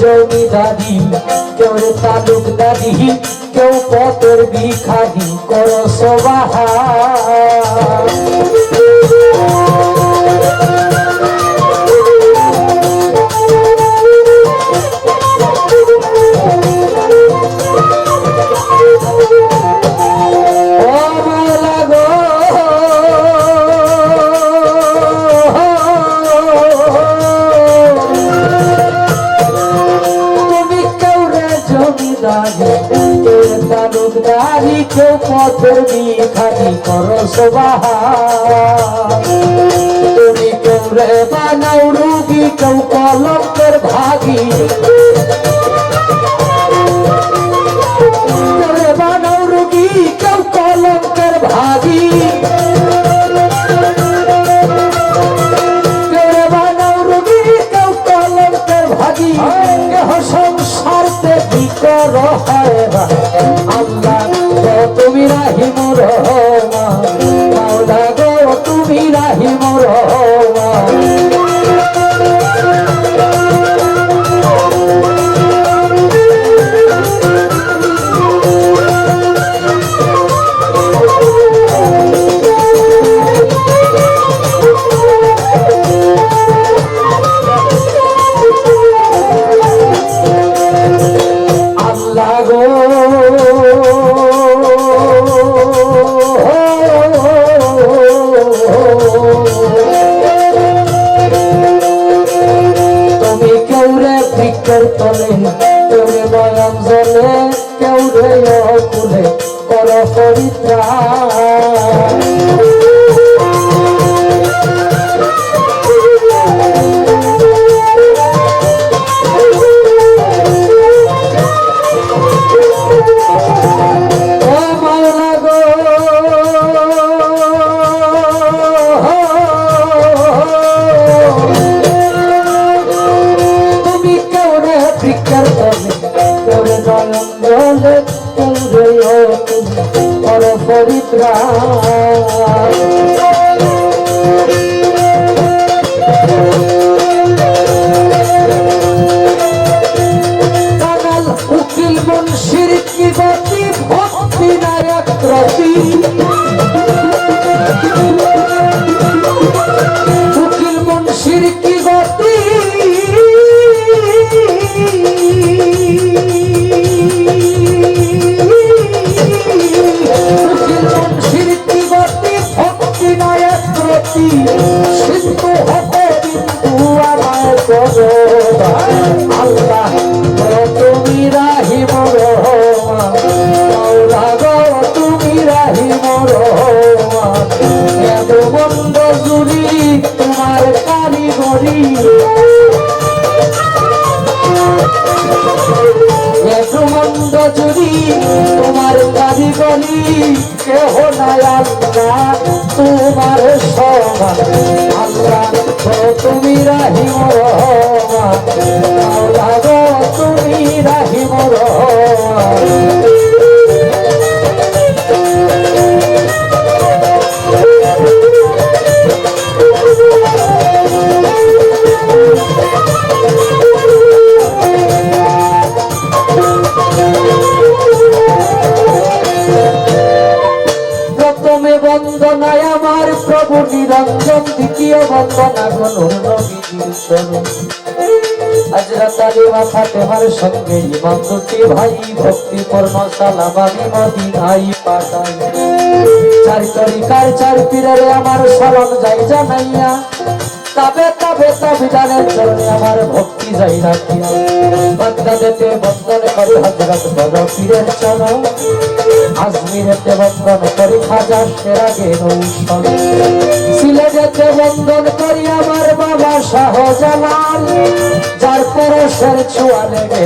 জমিদারি কেউ তালুকদারি কেউ পথের ভিখারি করো সবাহা। জমিদারি কেউ রে তালুকদারি কেউ পথের ভিখারি করো তুমি কেউ রে বানাও রুগী, কেউ কলঙ্কের ভাগী। বৃক্ষের তলে কেউ রে বয়ান জলে কেউ রে অকুলে কর পরিত্রা কর মন্দ তোমার তোমার গলি কেহ নাই আল্লাহ তোমার সমান। আল্লাহ তুমি রাহিম রহমান তুমি রাহিম রহমান প্রথমে বন্দনায় আমার প্রভু নিরঞ্জন, দ্বিতীয় বন্দনা আলী মাথা আমার সালাম যাই জানাইয়া, তবে তবে তবিদানের চরণে আমার ভক্তি যাই রাখিয়া। বন্দন করি হজরত বড় পীরের চরণ। আজমিরেতে বন্দন করি সেরাগে নৌসন করি আমার বাবা শাহজালাল। যার পরশের ছোঁয়া লেগে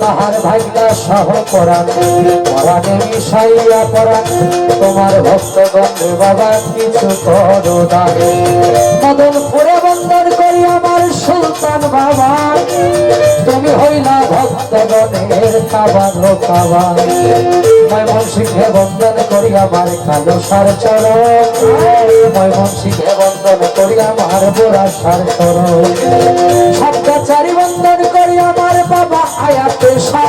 তাহার ভাগ্যা শাহ পরাণ, পরাণে মিশাইয়া তোমার ভক্তগণ বাবা কিছু করো দানে। মদন পুরে বন্দন করি আমার সুলতান বাবা, তুমি হইলা ভক্তগণের কাবার লো কাবার ময়মন সিংহে বন্দন করি আমার কালো সার চরণ। ময়মন সিংহে বন্দন করি আমার বোরা সার চরণ। সপ্তাচারী বন্দন করি আমার বাবা আয়া পেশা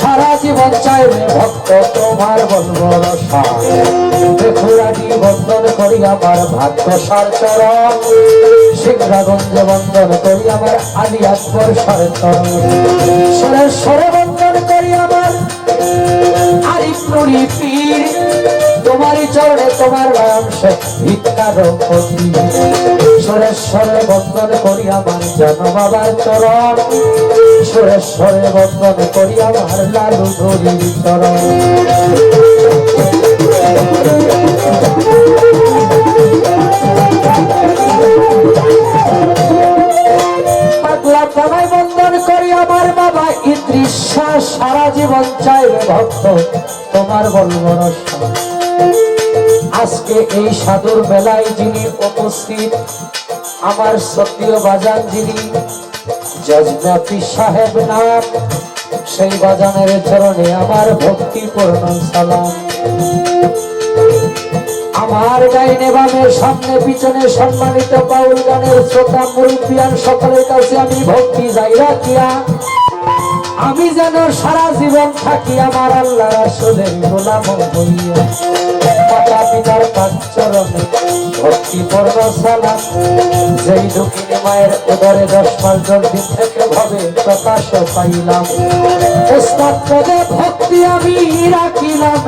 সারা জীবন চাইবে ভক্ত, তোমার বলব রসা বেখুরাটি বন্দন করি আমার ভাগ্য সার চরণ। সিংরাগঞ্জ বন্দন করি আমার আলী আকবর সার চরণ সরে বন্দন করি আমার আরিফ নুরি পীর তোমারই চরণে তোমার সে ভিক্ষার সুরেশ্বরে বন্দন করি আমার জন বাবার চরণ সুরেশ্বরে বন্দন করি লালু ধরির চরণ। সারা জীবন চাইবে ভক্ত, তোমার বলব আজকে এই সাধুর বেলায় যিনি উপস্থিত, আমার সত্যিও বাজান যিনি জজনাপি সাহেব নাম সেই বাজানের চরণে আমার ভক্তিপূর্ণ সালাম। আমার গাইনে বামের সামনে, পিছনে সম্মানিত বাউল গানের শ্রোতা, মুরব্বিয়ান সকলের কাছে আমি ভক্তি যাই রাখিয়া আমি যেন সারা জীবন থাকি আমার আল্লাহ রাসূলের গোলাম হইয়া মাতা পিতার পাঁচ চরণে ভক্তি পর্ব সালাম। যেই দুঃখিনী মায়ের উদরে দশ পাঁচ দিন থেকে ভাবে প্রকাশ পাইলাম। ওস্তাদ পদে ভক্তি আমি রাখিলাম।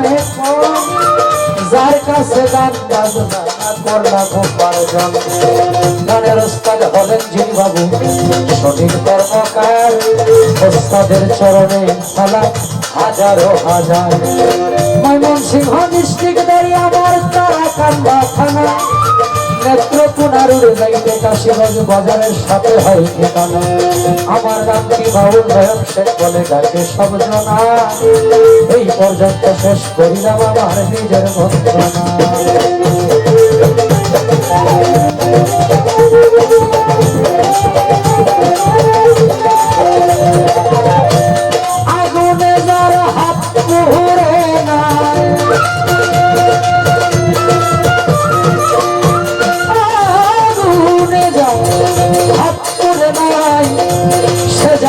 যার কাছে সঠিক কর্মকার ওস্তাদের চরণে সালাম হাজারো হাজার। ময়মনসিংহ ডিস্ট্রিক্ট দেয় আমার তারা কান্দা থানা। নেত্রকোনারুর যাইতে কাশীগঞ্জ বাজারের সাথে হয় ঠিকানা। আমার নামটি বাউল নয়ন শেখ বলে ডাকে সব জানা এই পর্যন্ত শেষ করিলাম আমার নিজের মন্ত্রণা আগুনে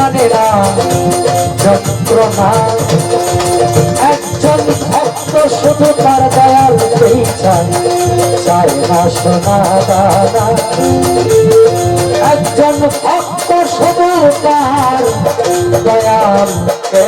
জানে না যন্ত্রণা একজন ভক্ত শুধু তার দয়াল পেয়ে চায় চায় না সোনা দাদা একজন ভক্ত শুধু তার দয়াল কে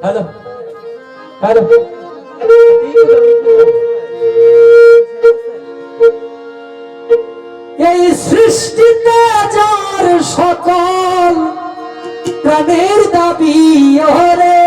হ্যালো হ্যালো এই সৃষ্টিতে যার সকল প্রাণের দাবি ওরে